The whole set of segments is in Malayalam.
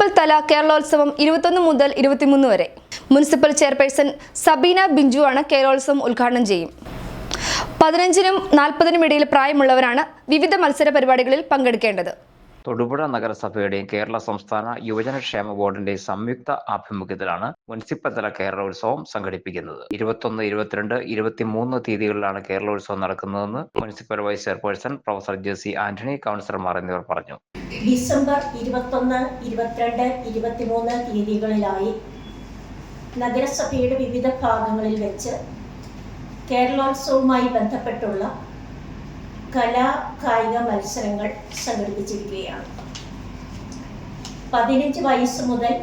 മുനിസിപ്പൽ തല കേരളോത്സവം ഇരുപത്തൊന്ന് മുതൽ ഇരുപത്തിമൂന്ന് വരെ. മുനിസിപ്പൽ ചെയർപേഴ്സൺ സബീന ബിഞ്ചുവാണ് കേരളോത്സവം ഉദ്ഘാടനം ചെയ്യും. പതിനഞ്ചിനും നാൽപ്പതിനും ഇടയിൽ പ്രായമുള്ളവരാണ് വിവിധ മത്സര പരിപാടികളിൽ പങ്കെടുക്കേണ്ടത്. തൊടുപുഴ നഗരസഭയുടെയും കേരള സംസ്ഥാന യുവജനക്ഷേമ ബോർഡിന്റെയും സംയുക്ത ആഭിമുഖ്യത്തിലാണ് മുനിസിപ്പൽ തല കേരളോത്സവം സംഘടിപ്പിക്കുന്നത്. ഇരുപത്തൊന്ന് ഇരുപത്തിരണ്ട് ഇരുപത്തിമൂന്ന് തീയതികളിലാണ് കേരളോത്സവം നടക്കുന്നതെന്ന് municipal vice chairperson professor J C Antony കൗൺസിലർമാർ എന്നിവർ പറഞ്ഞു. ഡിസംബർ ഇരുപത്തൊന്ന് ഇരുപത്തിരണ്ട് ഇരുപത്തിമൂന്ന് തീയതികളിലായി നഗരസഭയുടെ വിവിധ ഭാഗങ്ങളിൽ വെച്ച് കേരളോത്സവവുമായി ബന്ധപ്പെട്ടുള്ള കലാ കായിക മത്സരങ്ങൾ സംഘടിപ്പിച്ചിരിക്കുകയാണ്. പതിനഞ്ച് വയസ്സ് മുതൽ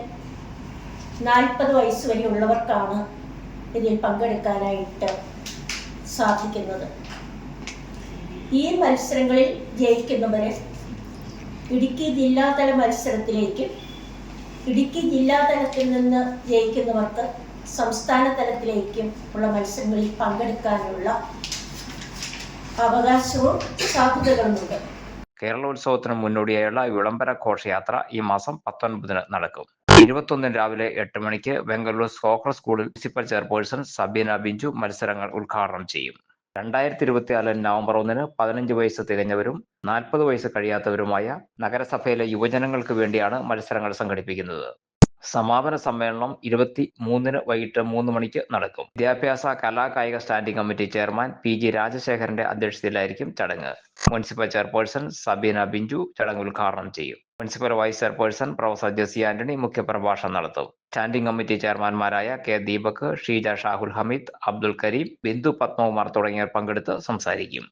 നാൽപ്പത് വയസ്സ് വരെയുള്ളവർക്കാണ് ഇതിൽ പങ്കെടുക്കാനായിട്ട് സാധിക്കുന്നത്. ഈ മത്സരങ്ങളിൽ ജയിക്കുന്നവരെ ഇടുക്കി ജില്ലാതല മത്സരത്തിലേക്ക് ഇടുക്കി ജില്ലാതലത്തിൽ നിന്ന് ജയിക്കുന്നവർക്ക് സംസ്ഥാന തലത്തിലേക്കും ഉള്ള മത്സരങ്ങളിൽ പങ്കെടുക്കാനുള്ള അവകാശവും സാധ്യതകളുമുണ്ട്. കേരളോത്സവത്തിന് മുന്നോടിയായുള്ള വിളംബര ഘോഷയാത്ര ഈ മാസം പത്തൊൻപതിന് നടക്കും. ഇരുപത്തൊന്നിന് രാവിലെ എട്ട് മണിക്ക് ബംഗളൂരു സ്കോക്കർ സ്കൂളിൽ പ്രിൻസിപ്പൽ ചെയർപേഴ്സൺ സബീന ബിഞ്ചു മത്സരങ്ങൾ ഉദ്ഘാടനം ചെയ്യും. രണ്ടായിരത്തി ഇരുപത്തിനാല് നവംബർ ഒന്നിന് പതിനഞ്ച് വയസ്സ് തികഞ്ഞവരും നാൽപ്പത് വയസ്സ് കഴിയാത്തവരുമായ നഗരസഭയിലെ യുവജനങ്ങൾക്ക് വേണ്ടിയാണ് മത്സരങ്ങൾ സംഘടിപ്പിക്കുന്നത്. സമാപന സമ്മേളനം ഇരുപത്തി മൂന്നിന് വൈകിട്ട് മൂന്ന് മണിക്ക് നടക്കും. വിദ്യാഭ്യാസ കലാ കായിക standing committee chairman P G രാജശേഖരന്റെ അധ്യക്ഷതയിലായിരിക്കും ചടങ്ങ്. മുനിസിപ്പൽ ചെയർപേഴ്സൺ സബീന ബിഞ്ചു ചടങ്ങ് ഉദ്ഘാടനം ചെയ്യും. Municipal vice chairperson professor Jessy Antony മുഖ്യപ്രഭാഷണം നടത്തും. സ്റ്റാൻഡിംഗ് കമ്മിറ്റി ചെയർമാൻമാരായ കെ ദീപക് ഷീജ ഷാഹുൽ ഹമീദ് അബ്ദുൽ കരീം ബിന്ദു പത്മകുമാർ തുടങ്ങിയവർ പങ്കെടുത്ത് സംസാരിക്കും.